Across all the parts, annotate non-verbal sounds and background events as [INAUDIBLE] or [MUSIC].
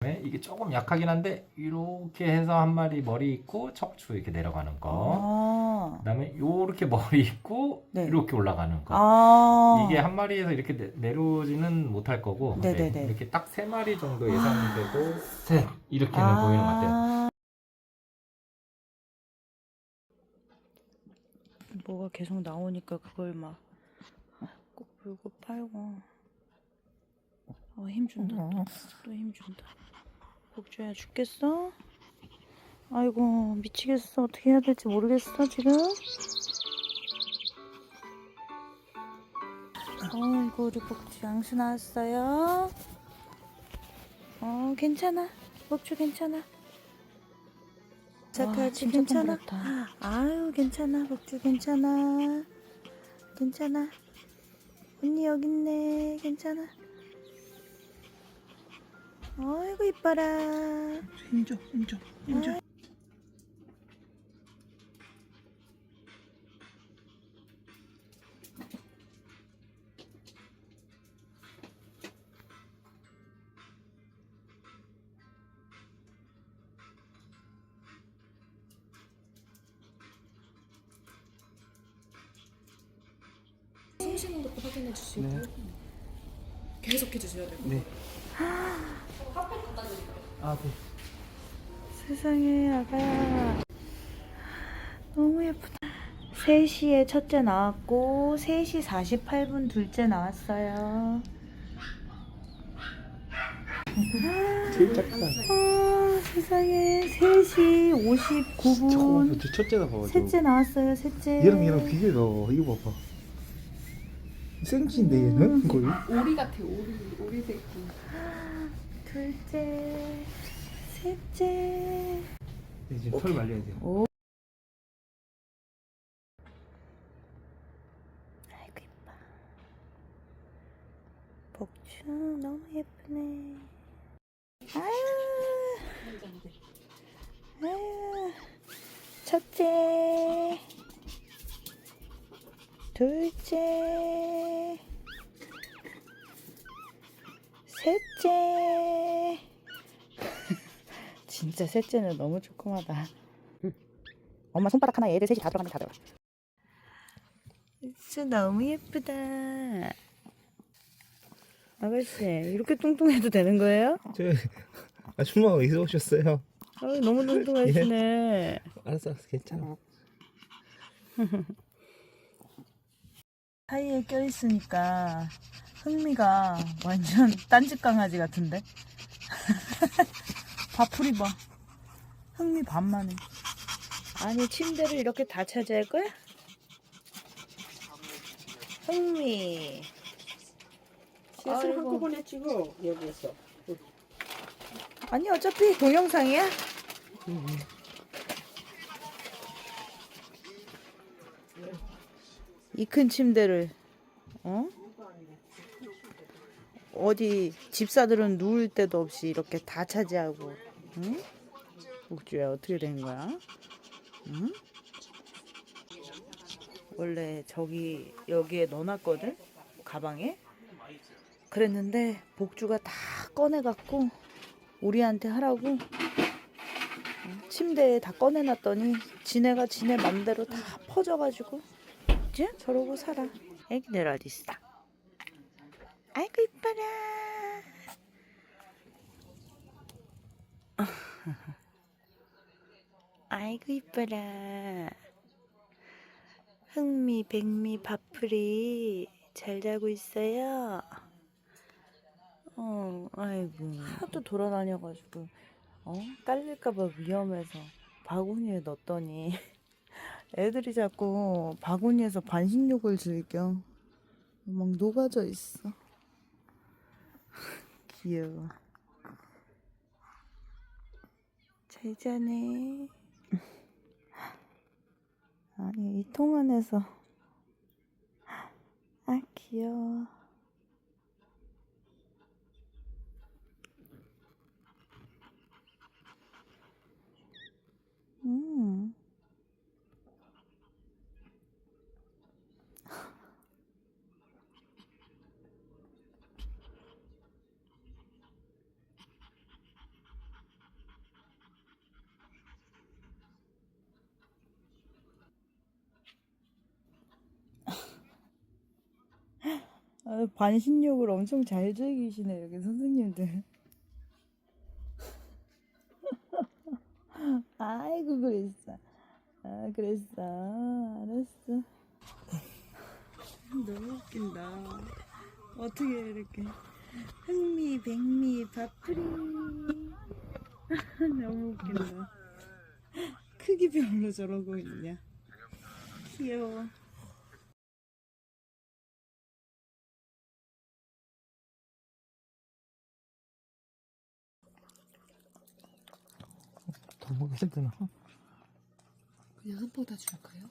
네, 이게 조금 약하긴 한데 이렇게 해서 한 마리 머리 있고 척추 이렇게 내려가는 거. 아. 그다음에 요렇게 [LAUGHS] 머리 있고 네. 이렇게 올라가는 거. 아. 이게 한 마리에서 이렇게 내, 내려오지는 못할 거고 네네네. 네, 이렇게 딱 세 마리 정도 예상되고 셋 이렇게는 보이는 것 같아요. 아. 뭐가 계속 나오니까 그걸 막꼭 물고 팔고 어, 힘 준다. 또힘 준다. 복주야 죽겠어? 아이고 미치겠어. 어떻게 해야 될지 모르겠어 지금? 어이구 우리 복주 양수 나왔어요. 어 괜찮아. 복주 괜찮아. 착하지 괜찮아? 아유 괜찮아. 복주 괜찮아. 괜찮아. 언니 여기 있네. 괜찮아 어이구 이뻐라 힘줘 힘줘 힘줘 숨쉬는 것도 확인해 주시고 네. 계속 해주셔야 돼요. 네. 아, 네. 세상에 아가야 너무 예쁘다 3시에 첫째 나왔고 3시 48분 둘째 나왔어요 제일 작다. 아 세상에 3시 59분 처음부터 첫째다 봐가지고. 셋째 나왔어요 셋째 얘랑 얘랑 비교해 봐. 이거 봐봐. 생쥐인데 얘는 거의. 오리 같아 오리 오리 새끼. 둘째 셋째. 이제 털 말려야 돼요. 오. 아이고 이뻐. 복주 너무 예쁘네. 아유. 아유. 첫째. 둘째 셋째 [LAUGHS] 진짜 셋째는 너무 조그마다 엄마 손바닥 하나에 애들 셋이 다 들어가면 다 들어가 진짜 너무 예쁘다 아가씨 이렇게 뚱뚱해도 되는 거예요? 저 아줌마가 이사 오셨어요. 아, 너무 뚱뚱하시네 알았어, 알았어, 괜찮아. [LAUGHS] 사이에 껴있으니까 흥미가 완전 [LAUGHS] 딴집 강아지 같은데 [LAUGHS] 밥풀이 봐 흥미 반만해 아니 침대를 이렇게 다 차지할 거야? 흥미 실수 아이고. 한꺼번에 찍어 여기에서 아니 어차피 동영상이야 이 큰 침대를 어? 어디 집사들은 누울 데도 없이 이렇게 다 차지하고 응? 목주야 어떻게 된 거야? 응? 원래 저기 여기에 넣어놨거든? 가방에? 그랬는데 복주가 다 꺼내갖고 우리한테 하라고. 어, 침대에 다 꺼내놨더니 지네가 지네 맘대로 다 퍼져가지고 이제 저러고 살아. 애기들 어딨어 아이고 이뻐라. [LAUGHS] 아이고 이뻐라. 흥미 백미 밥풀이 잘 자고 있어요? 어 아이고. 하도 돌아다녀가지고 어? 깔릴까봐 위험해서 바구니에 넣었더니 [LAUGHS] 애들이 자꾸 바구니에서 반신욕을 즐겨. 막 녹아져 있어 귀여워 잘 자네. [LAUGHS] 아니 이 통 안에서. 아 귀여워. 음. 아, 반신욕을 엄청 잘 즐기시네 여기 선생님들. [LAUGHS] 아이고 그랬어. 아 그랬어. 알았어. 너무 웃긴다. 어떻게 이렇게 흥미, 백미, 밥풀이. [LAUGHS] 너무 웃긴다. 크기 별로 저러고 있냐. 귀여워. 더 먹기 힘드나? 그냥 흩어다 줄까요?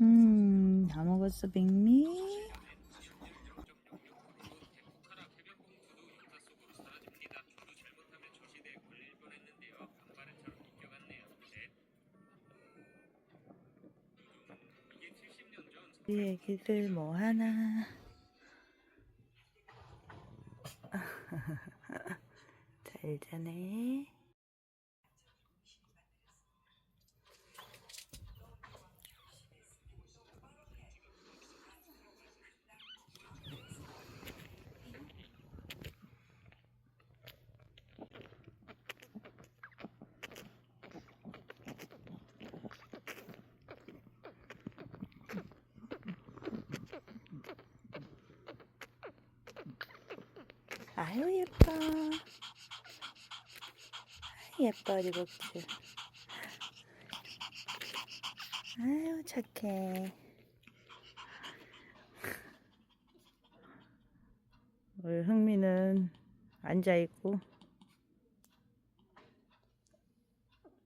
음, 다 먹었어, 백미? 애기들 뭐 하나? [LAUGHS] 잘 자네. 아유 예뻐. 예뻐 우리 복주 아유 착해. 우리 흥미는 앉아있고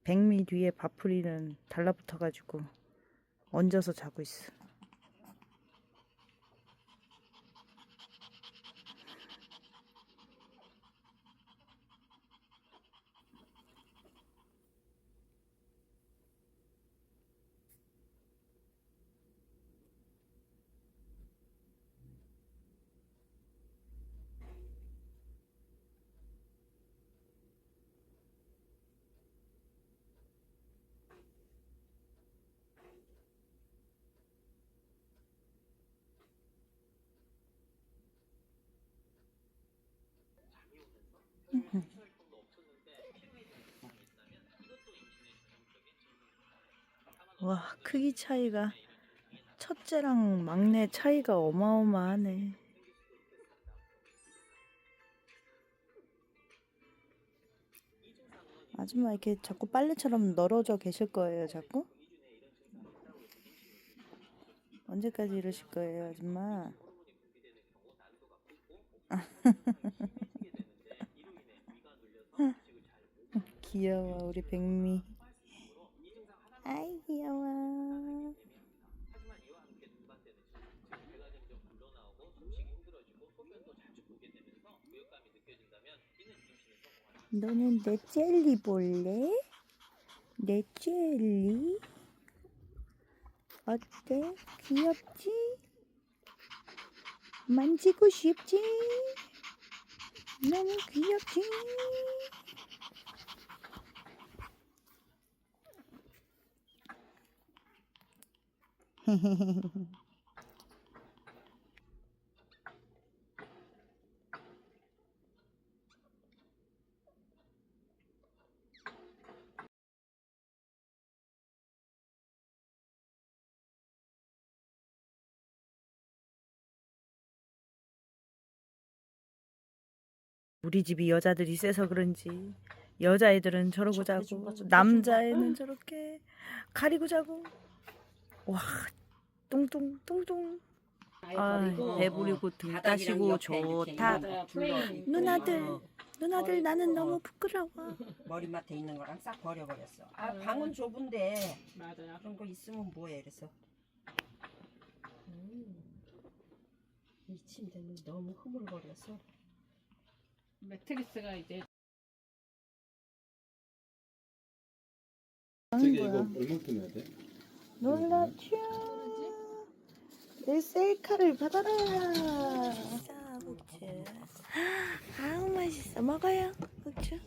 백미 뒤에 밥풀이는 달라붙어가지고 얹어서 자고 있어 와 크기 차이가 첫째랑 막내 차이가 어마어마하네. 아줌마 이렇게 자꾸 빨래처럼 널어져 계실 거예요, 자꾸? 언제까지 이러실 거예요, 아줌마? [LAUGHS] 귀여워, 우리 백미. 아이 귀여워. 너는 내 젤리 볼래? 내 젤리? 어때? 귀엽지? 만지고 싶지? 너무 귀엽지? [LAUGHS] 우리 집이 여자들이 세서 그런지 여자애들은 저러고 자고 남자애는 저렇게 가리고 자고 와 뚱뚱 뚱뚱 아 배부리고 등 따시고 좋다 누나들 누나들 나는 너무 부끄러워 머리맡에 있는 거랑 싹 버려버렸어. 아 방은 좁은데 맞아요. 그런 거 있으면 뭐해 이래서. 음. 이 침대는 너무 흐물거려서. 매트리스가 이제 하는 저기 이거 거야 얼마큼 해야 돼? 놀랍죠 내 셀카를 받아라 자 국주. 아우 맛있어. 먹어요, 국주.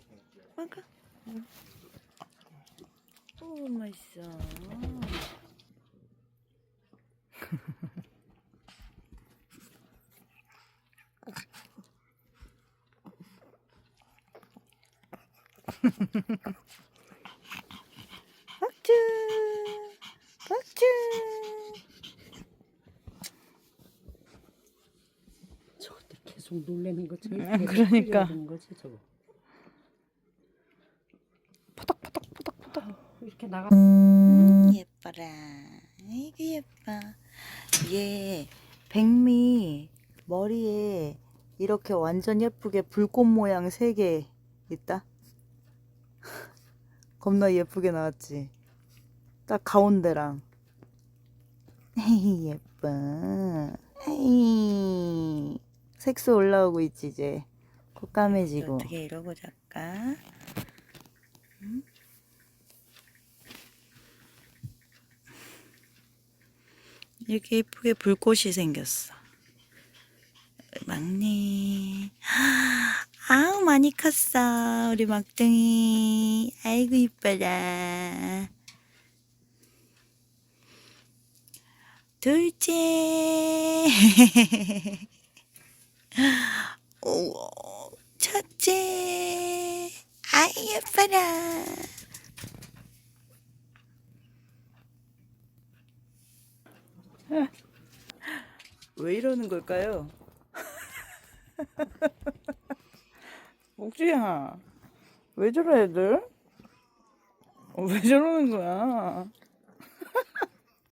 먹어. 응. 오 맛있어. 박주, 박주. 저것도 계속 놀래는 거지. 음, 그러니까. 되는 거지 저거. 이렇게 나가. 음, 예뻐라. 아이고 예뻐. 얘 백미 머리에 이렇게 완전 예쁘게 불꽃 모양 세 개 있다. [LAUGHS] 겁나 예쁘게 나왔지. 딱 가운데랑. 에이 예뻐. 에이 색소 올라오고 있지 이제. 코 까매지고. 어떻게 이러고 잘까? 이렇게 예쁘게 불꽃이 생겼어. 막내. 많이 컸어. 우리 막둥이. 아이고, 이뻐라. 둘째. [LAUGHS] 오, 첫째. 아이, 예뻐라. 왜 이러는 걸까요? [LAUGHS] 목지야, 왜 저래 애들? 어, 왜 저러는 거야?